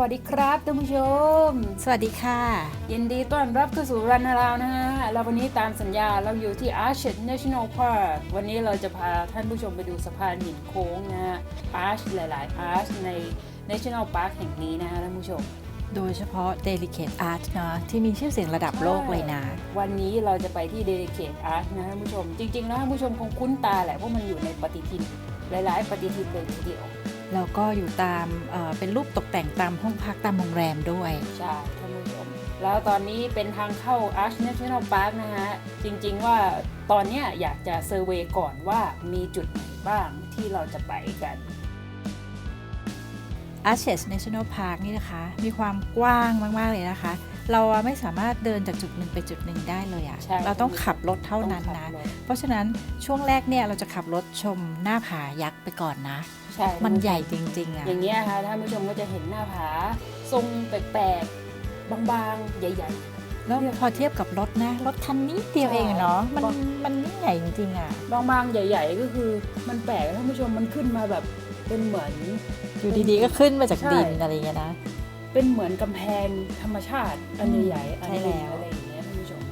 วัสดีครับท่านผู้ชม สวัสดีค่ะ ยินดีต้อนรับเข้าสู่รันนาราวนะฮะแล้ววันนี้ตามสัญญาเราอยู่ที่ Arch National Park วันนี้เราจะพาท่านผู้ชมไปดูสะพานหินโค้งนะฮะ Arch หลาย ๆ Arch ใน National Park แห่งนี้นะฮะท่านผู้ชมโดยเฉพาะ Delicate Art เนอะที่มีชื่อเสียงระดับโลกเลยนะ วันนี้เราจะไปที่ Delicate Art นะท่านผู้ชม จริง ๆ แล้วท่านผู้ชมคงคุ้นตาแหละเพราะมันอยู่ในปฏิทิน หลาย ๆ ปฏิทินเลยทีเดียว แล้วก็อยู่ตามเอ่อเป็นรูปตกแต่งตามห้องพักตามโรงแรมด้วย ใช่ท่านผู้ชม แล้วตอนนี้เป็นทางเข้า Arch National Park นะฮะ จริงๆว่าตอนเนี้ยอยากจะเซอร์เวยก่อนว่ามีจุดไหนบ้างที่เราจะไปกัน Arches National Park นี่นะคะ มีความกว้างมาก ๆ เลยนะคะ เราอะไม่สามารถเดินจากจุดหนึ่งไปจุดหนึ่งได้เลยอะใช่เราต้องขับรถเท่านั้นต้องขันะบรถเพราะฉะนั้นช่วงแรกเนี่ยเราจะขับรถชมหน้าผายักษ์ไปก่อนนะใช่มันใหญ่จริง ๆอะอย่างเงี้ยค่ะท่านผู้ชมก็จะเห็นหน้าผาทรงแปลกๆบางๆ ใหญ่แล้วพอเทียบกับรถนะรถคันนี้เดียวเองอะเนาะมันใช่มันยิ่งใหญ่จริงๆอะๆบางๆใหญ่ ๆ ก็คือมันแปลกท่านผู้ชมมันขึ้นมาแบบเป็นเหมือนอยู่ดีๆก็ขึ้นมาจากใช่ดินอะไรอย่างเงี้ยนะ เป็นเหมือนกำแพงธรรมชาติอันใหญ่ๆอันใช่หนึ่งแล้ว อะไรอย่างเงี้ยท่านผู้ชม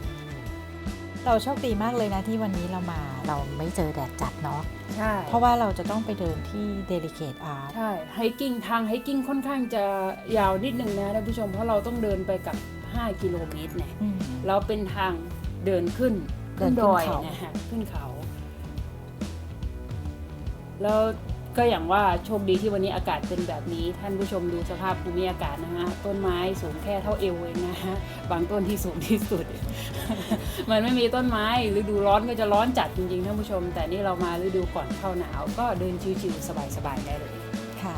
เราโชคดีมากเลยนะที่วันนี้เรามาเราไม่เจอแดดจัดเนาะใช่เพราะว่าเราจะต้องไปเดินที่ Delicate Art ใช่ไฮกิ้งทางไฮกิ้งค่อนข้างจะยาวนิดนึงนะท่านผู้ชมเพราะเราต้องเดินไปกับ 5 กิโลเมตรเนี่ยอืม เราเป็นทางเดินขึ้นเดิขึ้นนดขึ้นอยเขา นะฮะขึ้นเขา แล้ว ก็อย่างว่าโชคดีที่วันนี้อากาศเป็นแบบนี้ ท่านผู้ชมดูสภาพภูมิอากาศนะฮะต้นไม้สูงแค่เท่าเอวเองนะฮะบางต้นที่สูงที่สุด มันไม่มีต้นไม้ฤดูร้อนก็จะร้อนจัดจริงๆท่านผู้ชม แต่นี่เรามาฤดูก่อนเข้าหนาว ก็เดินชิวๆสบายๆได้เลยค่ะ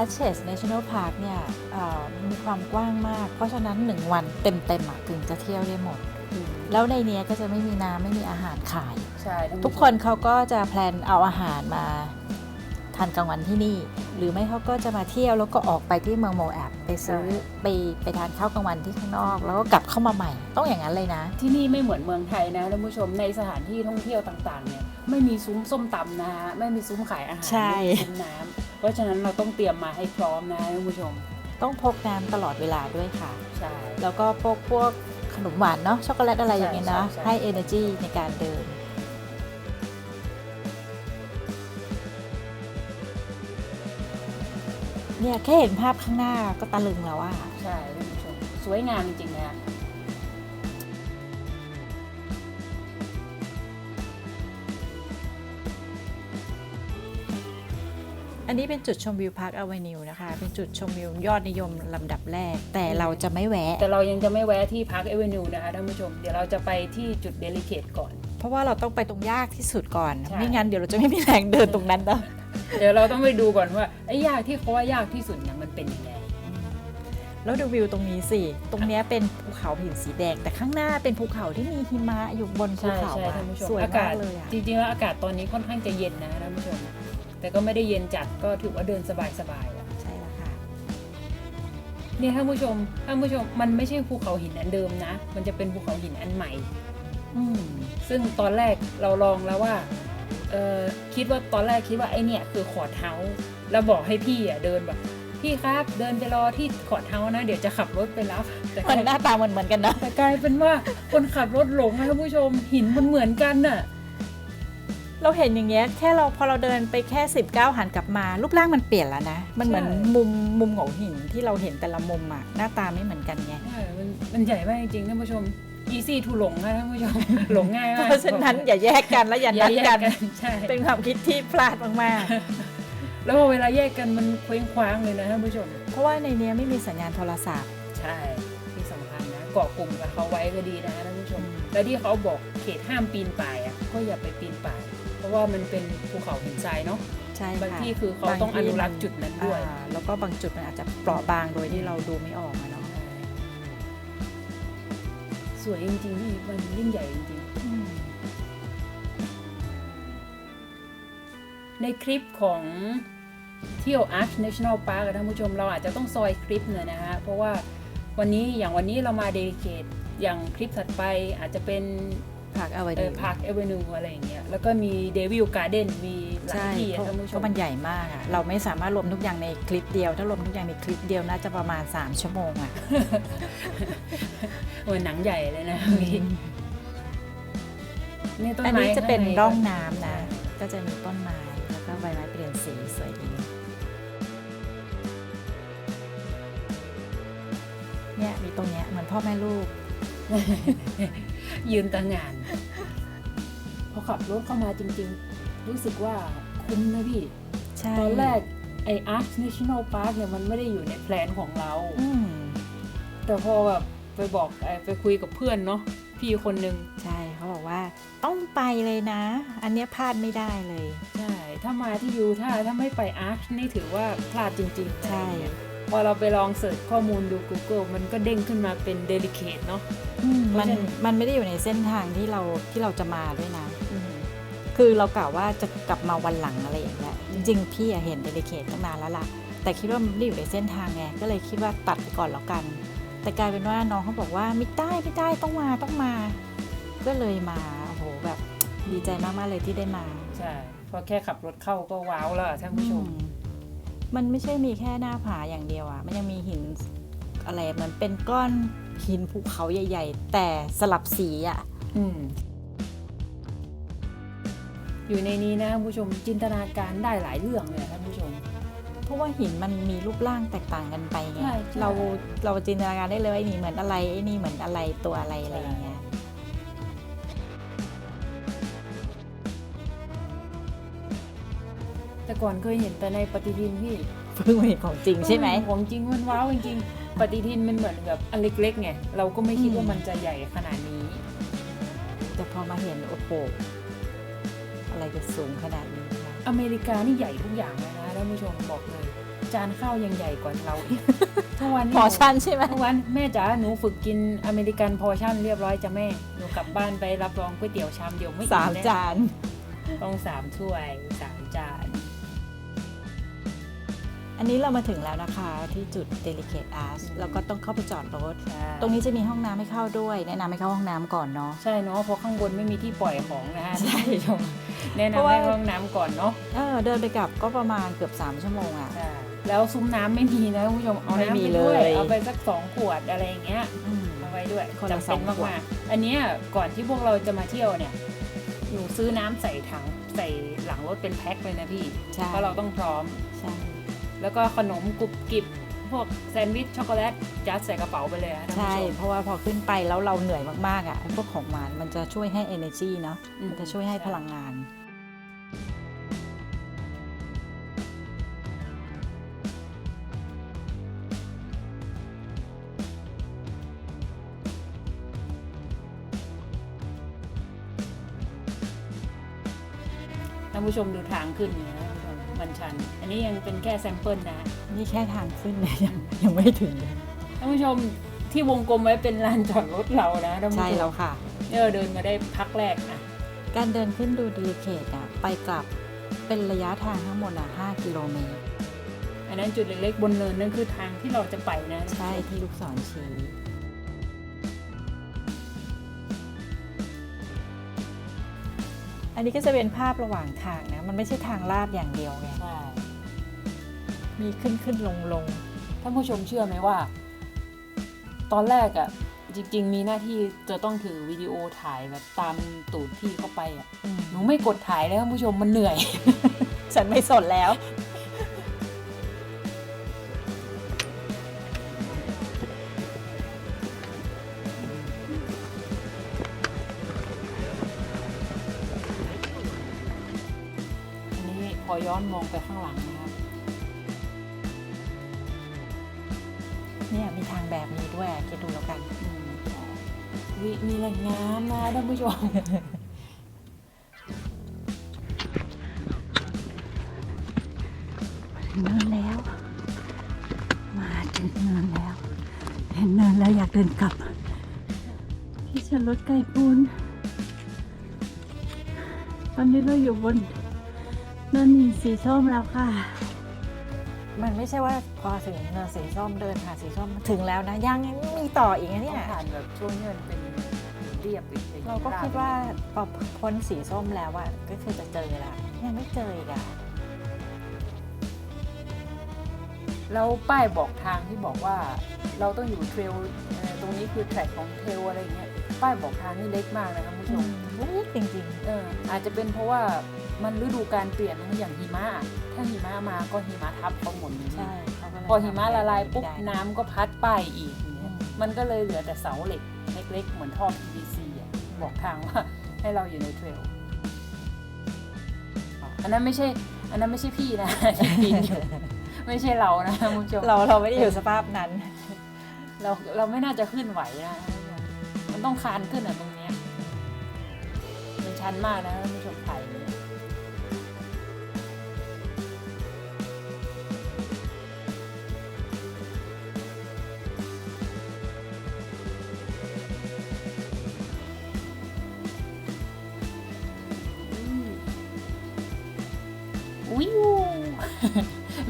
Arches National Park เนี่ยเอ่อมีความกว้างมาก เพราะฉะนั้น 1 วันเต็มๆอะถึงจะเที่ยวได้หมด แล้วในเนี้ยก็จะไม่มีน้ำไม่มีอาหารขายใช่ท่าผู้ชมทุกคนเขาก็จะแพลนเอาอาหารมา ทานกลางวันที่นี่ หรือไม่เขาก็จะมาเที่ยวแล้วก็ออกไปที่เมืองโมแอบไปซื้อไปไปทานข้าวกลางวันที่ข้างนอก แล้วก็กลับเข้ามาใหม่ ต้องอย่างนั้นเลยนะ ที่นี่ไม่เหมือนเมืองไทยนะท่านผู้ชมในสถานที่ท่องเที่ยวต่างๆเนี่ยไม่มีซุ้มส้มตำนะฮะไม่มีซุ้มขายอาหารใช่ไม่มีซุ้มน้ำเพราะฉะนั้นเราต้องเตรียมมาให้พร้อมนะท่านผู้ชม ต้องพกน้ำตลอดเวลาด้วยค่ะใช่แล้วก็พวกพวกขนมหวานเนาะช็อกโกแลตอะไรอย่างเงี้ยนะใช่ใช่ให้ energy ในการเดิน เนี่ยแค่เห็นภาพข้างหน้าก็ตะลึงแล้วอะใช่ท่านผู้ชมสวยงามจริงๆนะอันนี้เป็นจุดชมวิวพาร์คอเวนิวนะคะ เป็นจุดชมวิวยอดนิยมลำดับแรก แต่เราจะไม่แวะ แต่เรายังจะไม่แวะที่พาร์คเอเวนิวนะคะท่านผู้ชม เดี๋ยวเราจะไปที่จุดเดลิเคทก่อน เพราะว่าเราต้องไปตรงยากที่สุดก่อน ใช่ ไม่งั้นเดี๋ยวเราจะไม่มีแรงเดินตรงนั้นเนาะ เดี๋ยวเราต้องไปดูก่อนว่าไอ้ยากที่เขาว่ายากที่สุดเนี่ยมันเป็นยังไง แล้วดูวิวตรงนี้สิ ตรงเนี้ยเป็นภูเขาหินสีแดง แต่ข้างหน้าเป็นภูเขาที่มีหิมะอยู่บนภูใช่เขาใช่อะท่านผู้ชมสวยอามากาศกเลยอะจริงๆแล้วอากาศตอนนี้ค่อนข้างจะเย็นนะท่านผู้ชม แต่ก็ไม่ได้เย็นจัดก็ถือว่าเดินสบายๆอะใช่แล้วค่ะ เนี่ยท่านผู้ชมท่านผู้ชมมันไม่ใช่ภูเขาหินอันเดิมนะ มันจะเป็นภูเขาหินอันใหม่ อืมซึ่งตอนแรกเราลองแล้วว่า เออคิดว่าตอนแรกคิดว่าไอเนี่ยคือขอดเท้าแล้วบอกให้พี่อะเดินแบบพี่ครับเดินไปรอที่ขอดเท้านะ เดี๋ยวจะขับรถไปรับแต่กมันลายหน้าตาเหมือนเหมือนๆกันเนาะแต่กลายเป็นว่าคนขับรถหลงนะท่านผู้ชมหินมันเหมือนกันน่ะเราเห็นอย่างเงี้ยแค่เราพอเราเดินไปแค่19หันกลับมารูปร่างมันเปลี่ยนแล้วนะ มันเหมือนใช่มุมมุมของหินที่เราเห็นแต่ละมุมอะหน้าตาไม่เหมือนกันไงใช่มันมันใหญ่มากจริงๆท่านผู้ชม easy to หลงค่ะท่านผู้ชมหลงง่ายมากเพราะฉะนั้นอย่าแยกกันและอย่าอย่านัดแยกกักันนใช่เป็นความคิดที่พลาดมากแล้วพอเวลาแยกกันมันเคว้งคว้างเลยนะท่านผู้ชมๆเพราะว่าในเนี้ยไม่มีสัญญาณโทรศัพท์ ใช่ที่สำคัญนะเกาะกลุ่มกับเขาไว้ก็ดีนะท่านผู้ชมอืมและที่เขาบอกเขตห้ามปีนป่ายอะก็อย่าไปปีนป่าย เพราะว่ามันเป็นภูเขาหินทรายเนาะใช่บางค่ะที่คือเขาต้องอนุรักษ์จุดนั้นด้วยอ่าแล้วก็บางจุดมันอาจจะเปราะบางโดยที่เราดูไม่ออกอะเนาะ สวยจริงๆที่มันยิ่งใหญ่จริงๆ ในคลิปของเที่ยว Arch National Park อะท่านผู้ชมเราอาจจะต้องซอยคลิปหน่อยนะฮะ เพราะว่าวันนี้อย่างวันนี้เรามาเด i เคทอย่างคลิปถัดไปอาจจะเป็น พักเอาไว้เอดีอพาร์คเอเวนิวอะไรอย่างเงี้ยแล้วก็มีเดวิลการ์เดนมีหลายใช่ที่เพอะราะท่านผู้ชเพราะมมันใหญ่มากอะเราไม่สามารถรวมทุกอย่างในคลิปเดียว ถ้ารวมทุกอย่างในคลิปเดียวน่าจะประมาณ 3 ชั่วโมงอะเหมือนหนังใหญ่เลยนะพี่นี่ต้นอันไม้นี้จะเป็นข้างใร่องน้ำนะ ก็จะมีต้นไม้แล้วก็ใบไม้เปลี่ยนสีสวยดีเนี่ยมีตรงเนี้ยเหมือนพ่อแม่ลูก ยืนตางาน พอขับรถเข้ามาจริง ๆ รู้สึกว่าคุ้มนะพี่ ใช่ตอนแรกไอ้ Arch National Park เนี่ยมันไม่ได้อยู่ในแพลนของเรา อืมแต่พอแบบไปบอกไอ้ไปคุยกับเพื่อนเนาะพี่คนหนึ่งใช่เขาบอกว่า ต้องไปเลยนะ อันเนี้ยพลาดไม่ได้เลย ใช่ ถ้ามาที่ยูถ้าถ้าไม่ไป Arch นี่ถือว่าพลาดจริงๆใช่อะไรอย่างเงี้ย พอเราไปลองเสิร์ชข้อมูลดู Google มันก็เด้งขึ้นมาเป็น Delicate เนาะมันเพราะฉะนั้นมันไม่ได้อยู่ในเส้นทางที่เราที่เราจะมาด้วยนะ คือเรากล่าวว่าจะกลับมาวันหลังอะไรอย่างเงี้ยจริงๆพี่อะเห็นเดลิเคทตั้งนานแล้วล่ะ แต่คิดว่ามันไม่ได้อยู่ในเส้นทางไงก็เลยคิดว่าตัดไปก่อนแล้วกัน แต่กลายเป็นว่าน้องเขาบอกว่าไม่ได้ไม่ได้ต้องมาต้องมา ก็เลยมาโอ้โหแบบดีใจมากๆเลยที่ได้มาใช่พอแค่ขับรถเข้าก็ว้าวแล้วอะท่านผู้ชมอื มมันไม่ใช่มีแค่หน้าผาอย่างเดียวอะมันยังมีหินอะไรเหมันเป็นก้อนหินภูเขาใหญ่ ๆ แต่สลับสีอะอืมอยู่ในนี้นะท่านผู้ชมจินตนาการได้หลายเรื่องเลยท่านผู้ชม เพราะว่าหินมันมีรูปร่างแตกต่างกันไปไงใช่ใช่เราเราจินตนาการได้เลยว่าไอ้นี่เหมือนอะไรไอ้นี่เหมือนอะไรตัวอะไรอะไรอย่างเงี้ย ก่อนเคยเห็นแต่ในปฏิทินพี่เพิ่งมาเห็นของจริงใช่ไหม ของจริงมันว้าวจริงๆปฏิทินมันเหมือนแบบอันเล็กๆไงเราก็ไม่คิดอืมว่ามันจะใหญ่ขนาดนี้ แต่พอมาเห็นโอ้โหอะไรจะสูงขนาดนี้คะอเมริกานี่ใหญ่ทุกอย่างเลยนะท่านผู้ชมบอกเลย จานข้าวยังใหญ่กว่าเราอีกทุกวันพอชั่นใช่ไหมทุกวันแม่จ๋าหนูฝึกกินอเมริกันพอชั่นเรียบร้อยจ้ะแม่หนูกลับบ้านไปรับรองก๋วยเตี๋ยวชามเดียวไม่อิ่สามแน่จานต้องสามถ้วยสาม อันนี้เรามาถึงแล้วนะคะที่จุด Delicate Arch แล้วก็ต้องเข้าไปจอดรถใช่ตรงนี้จะมีห้องน้ำให้เข้าด้วย แนะนำให้เข้าห้องน้ำก่อนเนาะ ใช่เนาะเพราะข้างบนไม่มีที่ปล่อยของนะฮะใช่ท่านผู้ชมแนะเพราะนำว่าให้ห้องน้ำก่อนเนาะเออเดินไปกลับก็ประมาณเกือบ 3 ชั่วโมงอะ่ะใช่แล้วซุ้มน้ำไม่มีนะท่านผู้ชม เอาไม่น้ำมีไปด้วยเลยเอาไปสักสองขวดอะไรอย่างเงี้ยอืมเอาไว้ด้วยคนละจำเป็นสองขวดมากๆอันเนี้ยก่อนที่พวกเราจะมาเที่ยวเนี่ยหนูซื้อน้ำใส่ถังใส่หลังรถเป็นแพ็คเลยนะพี่ใช่เพราะเราต้องพร้อมใช่ แล้วก็ขนมกรุบกริบพวกแซนด์วิชช็อกโกแลตยัดใส่กระเป๋าไปเลยอะท่านใช่ผู้ชม เพราะว่าพอขึ้นไปแล้วเราเหนื่อยมากๆอะ่ะไอ้พวกของหวานมันจะช่วยให้ energy เนาะอืม มันจะช่วยให้พลังงาน ท่านผู้ชมดูทางขึ้นเนี่ยนะท่านผู้ ชมมันชัน อันนี้ยังเป็นแค่แซมเปิลนะนี่แค่ทางขึ้นเลยยังยังไม่ถึงเลยท่านผู้ชมที่วงกลมไว้เป็นลานจอดรถเรานะท่านผู้ชมใช่แล้วค่ะเออเดินมาได้พักแรกนะการเดินขึ้นดูดีเคทอะไปกลับเป็นระยะทางทั้งหมดอะ5กิโลเมตรอันนั้นจุดเล็กๆบนเนินนั่นคือทางที่เราจะไปนะ ใช่ที่ลูกศรชี้ อันนี้ก็จะเป็นภาพระหว่างทางนะ มันไม่ใช่ทางลาดอย่างเดียวไง ใช่ มีขึ้นขึ้นลงลงท่านผู้ชมเชื่อไหมว่า ตอนแรกอะ่ะ จริง ๆ มีหน้าที่จะต้องถือวิดีโอถ่ายแบบตามตูดที่เข้าไปอะ่ะอืมหนูไม่กดถ่ายเลยท่านผู้ชมมันเหนื่อย ฉันไม่สนแล้ว อันนี้พอย้อนมองไปข้างหลังนะครับเนี่ยมีทางแบบนี้ด้วยอะคิดดูแล้วกันอืมวิมีแหล่งน้ำนะท่านผู้ชมเนินแล้ว มาถึงเนินแล้ว เห็นเนินแล้วอยากเดินกลับ ที่ฉันรถไกลปูนตอนนี้เราอยู่บน เนินหินสีส้มแล้วค่ะ มันไม่ใช่ว่าพอถึงเนินสีส้มเดินผ่านสีส้มถึงแล้วนะยังยังมีต่ออีกนะเนี่เนี่ยยผ่านแบบช่วงนี้มันเป็นเรียบอีกลยเราก็คิดว่าพอพ้นสีส้มแล้วอะก็คือจะเจอละยังไม่เจออีกอะแล้วป้ายบอกทางที่บอกว่า เราต้องอยู่เทรลเอ่อตรงนี้คือแทร็กของเทรลอะไรอย่างเงี้ยป้ายบอกทางนี่เล็กมากเลยครับคุณผู้ชม เล็กจริงเอออาจจะเป็นเพราะว่า มันฤดูการเปลี่ยนมันอย่างหิมะถ้าหิมะมาก็หิมะทับเขาหมดเลยๆใช่เขาก็เลยพอหิมะละลายปุ๊บไม่ได้น้ำก็พัดป้ายอีกอย่างเงี้ยอืมมันก็เลยเหลือแต่เสาเหล็กเล็กๆ เหมือนท่อ PVC อะบอกทางว่าให้เราอยู่ในเทรลอันนั้นไม่ใช่ อันนั้นไม่ใช่พี่นะที่ปีนอยู่ไม่ใช่เรานะคุณผู้ชมเราเราไม่ได้อยู่สภาพนั้น เราเราไม่น่าจะขึ้นไหวนะมันต้องคานขึ้นอะตรงเนี้ยมันชันมากนะ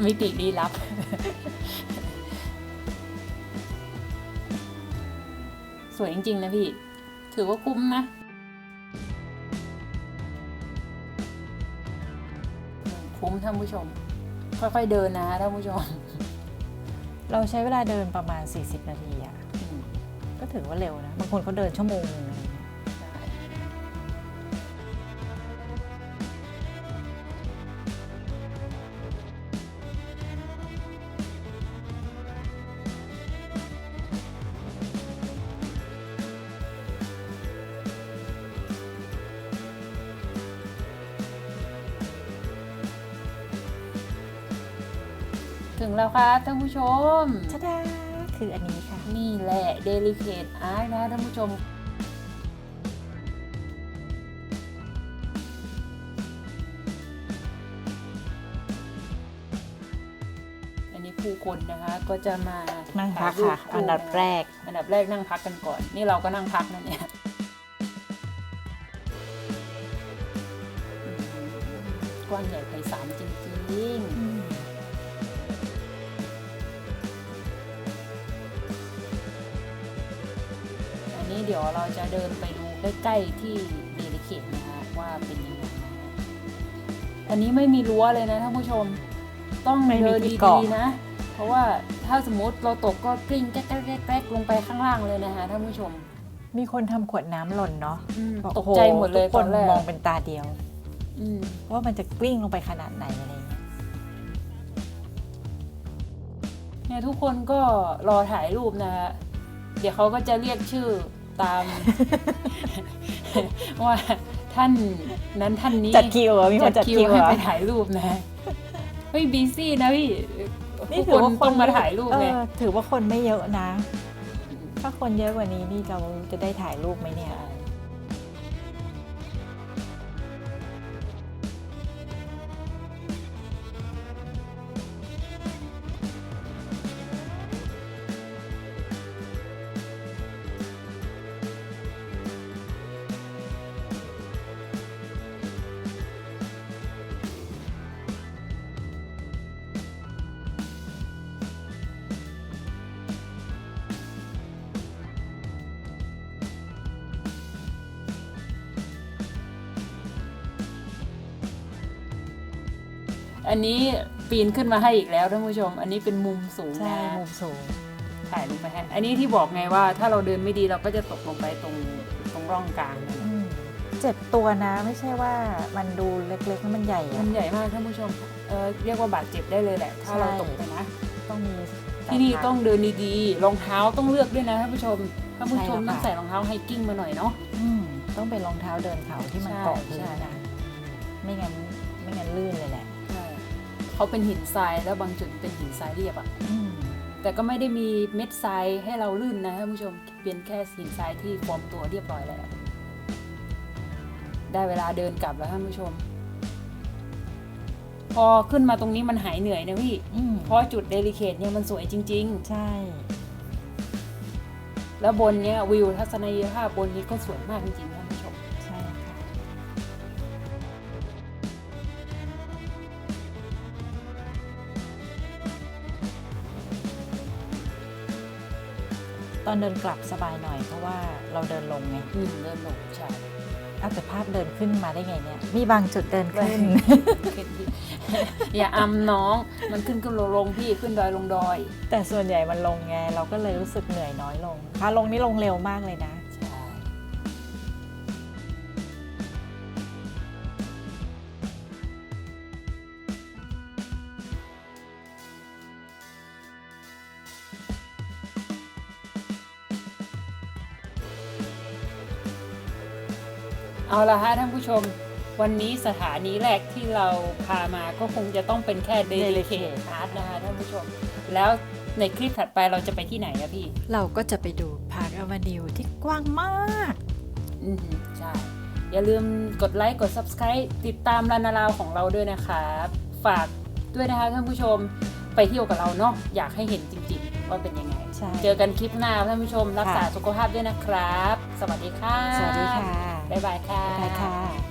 มิติลี้ลับ สวยจริง ๆ นะพี่ ถือว่าคุ้มนะ คุ้มท่านผู้ชม ค่อย ๆ เดินนะท่านผู้ชม เราใช้เวลาเดินประมาณ 40 นาทีอะก็ถือว่าเร็วนะ บางคนเขาเดินชั่วโมงหนึงอะ ถึงแล้วครับท่านผู้ชมชะดาคืออันนี้ค่ะ นี่แหละ Delicate Art นะท่านผู้ชมอันนี้ผู้คนนะคะก็จะมานั่งพักถ่ายรูปค่ะ อันดับแรก อันดับแรกนั่งพักกันก่อน นี่เราก็นั่งพักนั่นเนี่ยอืมกว้างใหญ่ไพศาลจริงๆ ดี๋ยวเราจะเดินไปดูใกล้ๆที่เดลิเคทนะคะว่าเป็นยังไงนะอันนี้ไม่มีรั้วเลยนะท่านผู้ชม ต้องไม่มีเดินที่ดีเกาะๆนะ เพราะว่าถ้าสมมติเราตกก็กลิ้งแก๊กๆแก๊กๆลงไปข้างล่างเลยนะคะท่านผู้ชม มีคนทำขวดน้ำหล่นเนาะอืมบอกตกโอ้โใจหมดเลยทุกคตอนนแรกมองเป็นตาเดียวอืมว่ามันจะกลิ้งลงไปขนาดไหนอะไรอย่างเงี้ยเนี่ยทุกคนก็รอถ่ายรูปนะฮะเดี๋ยวเขาก็จะเรียกชื่อ ตาม ว่าท่านนั้นท่านนี้จัดคิวเหรอมีคนจัดคิวเหให้รอไปถ่ายรูปนะเฮ้ยบีซี่นะพี่นี่ทุกถืคอนว่าคนต้องมาถ่ายรูปไงเออถือว่าคนไม่เยอะนะ ถ้าคนเยอะกว่านี้นี่เราจะได้ถ่ายรูปไหมเนี่ย อันนี้ปีนขึ้นมาให้อีกแล้วท่านผู้ชม อันนี้เป็นมุมสูงใช่นะมุมสูง ถ่ายลงไปให้อันนี้ที่บอกไงว่าถ้าเราเดินไม่ดีเราก็จะตกลงไปตรงตรงร่องกลางนั่นอืมเจ็บตัวนะไม่ใช่ว่ามันดูเล็กๆแล้วมันใหญ่มัอะ นใหญ่มากท่านผู้ชมเออเรียกว่าบาดเจ็บได้เลยแหละ ถ้าเราใช่ ตกไปนะ ต้องมีที่นี่ต้องเดินดีๆ รองเท้าต้องเลือกด้วยนะท่านผู้ชม ท่านผู้ชมใช่แล้วค่ะต้องใส่รองเท้าไฮกิ้งมาหน่อยเนาะ อืมต้องเป็นรองเท้าเดินเขาที่มันใช่เกาะพื้นใช่ นะไม่งั้นไม่งั้นลื่นเลยแหละใช่ เขาเป็นหินทรายแล้วบางจุดเป็นหินทรายเรียบอะอืมแต่ก็ไม่ได้มีเม็ดทรายให้เราลื่นนะท่านผู้ชมเป็นแค่หินทรายที่ฟอร์มตัวเรียบร้อยแล้ว ได้เวลาเดินกลับแล้วท่านผู้ชม พอขึ้นมาตรงนี้มันหายเหนื่อยนะพี่อืมเพราะจุดเดลิเคทเนี่ยมันสวยจริงใช่ๆแล้วบนเนี้ยวิวทัศนียภาพบนนี้ก็สวยมากจริงๆ อนเดินกลับสบายหน่อยเพราะว่าเราเดินลงไงอืมเดินลงใช่เอาแต่ภาพเดินขึ้นมาได้ไงเนี่ย มีบางจุดเดินขึ้น อย่าอำน้องมันขึ้นขึ้นลงลงพี่ขึ้นดอยลงดอย แต่ส่วนใหญ่มันลงไงเราก็เลยรู้สึกเหนื่อยน้อยลงขาลงนี่ลงเร็วมากเลยนะ เอาละฮะท่านผู้ชม วันนี้สถานีแรกที่เราพามาก็คงจะต้องเป็นแค่ Delicate Delicate Art นะคะท่านผู้ชม แล้วในคลิปถัดไปเราจะไปที่ไหนอะพี่ เราก็จะไปดูพาร์คอวานิวที่กว้างมาก อืมใช่ อย่าลืมกดไลค์กด Subscribe ติดตามรานาราวของเราด้วยนะครับ ฝากด้วยนะคะท่านผู้ชมไปเที่ยวกับเราเนาะอยากให้เห็นจริงๆ ว่าเป็นยังไง ใช่ เจอกันคลิปหน้าท่านผู้ชมรักษาค่ะสุขภาพด้วยนะครับ สวัสดีค่ะ สวัสดีค่ะ บ๊ายบายค่ะ บ๊ายบายค่ะ